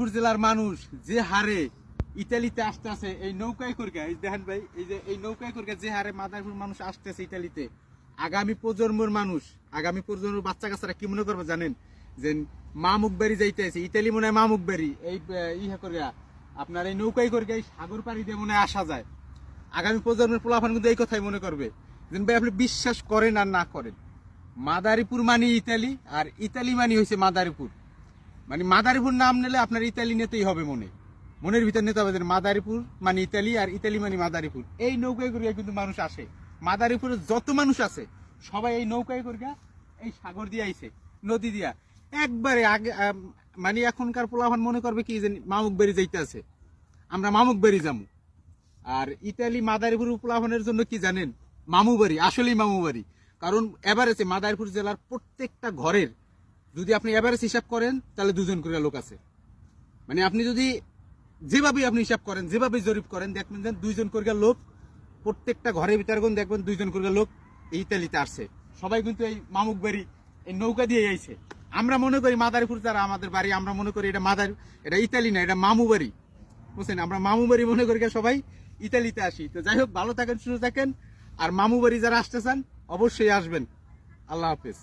মাদারীপুর জেলার মানুষ যে হারে ইতালিতে আসতেছে, এই নৌকায় করে এই দেখেন ভাই, এই যে এই নৌকায় করে যে হারে মাদারীপুর মানুষ আসতেছে ইতালিতে, আগামী প্রজন্মের মানুষ, আগামী প্রজন্মের বাচ্চা কাচ্চারা কি মনে করবে জানেন? যে মামুক বাড়ি যাইতেছে, ইতালি মনে হয় মামুক বাড়ি, এই ইহা করে আপনার এই নৌকায় করে এই সাগর পাড়ি দিয়ে মনে আসা যায়। আগামী প্রজন্মের পোলাফান কিন্তু এই কথাই মনে করবে যে ভাই আপনি বিশ্বাস করেন আর না করেন। মাদারীপুর মানে ইতালি, আর ইতালি মানে হয়েছে মাদারীপুর। মানে মাদারীপুর নাম নিলে আপনার ইতালি নিতেই হবে মনে। মনের ভিতর নিতে হবে মাদারীপুর মানে ইতালি আর ইতালি মানে মাদারীপুর। এই নৌকায় করিয়া কিন্তু মানুষ আসে। মাদারীপুরে যত মানুষ আছে, সবাই এই নৌকায় করিয়া এই সাগর দিয়ে আইছে, নদী দিয়া। একবারে আগে মানে এখনকার পোলাভান মনে করবে কি যে মামুক বেরি যাইতে আছে আমরা মামুক বেরি যাব আর ইতালি মাদারীপুর উপলাভনের জন্য কি জানেন? মামুবাড়ি, আসলেই মামু বাড়ি কারণ এভারেজে মাদারীপুর জেলার প্রত্যেকটা ঘরের যদি আপনি এভারেজ হিসাব করেন, তাহলে দুজন করে লোক আছে। মানে আপনি যদি যেভাবে আপনি হিসাব করেন যেভাবে জরিপ করেন, দেখবেন যে দুইজন করে লোক, প্রত্যেকটা ঘরের ভিতরে দেখবেন দুইজন করে লোক এই ইতালিতে আসছে। সবাই কিন্তু এই মামুক বাড়ি, এই নৌকা দিয়ে আইছে। আমরা মনে করি মাদারীপুর যারা আমাদের বাড়ি, আমরা মনে করি এটা মাদার, এটা ইতালি না, এটা মামু বাড়ি। বুঝছেন? আমরা মামু বাড়ি মনে করি সবাই ইতালিতে আসি। তো যাই হোক, ভালো থাকেন, সুস্থ থাকেন। আর মামু বাড়ি যারা আসতে চান, অবশ্যই আসবেন। আল্লাহ হাফেজ।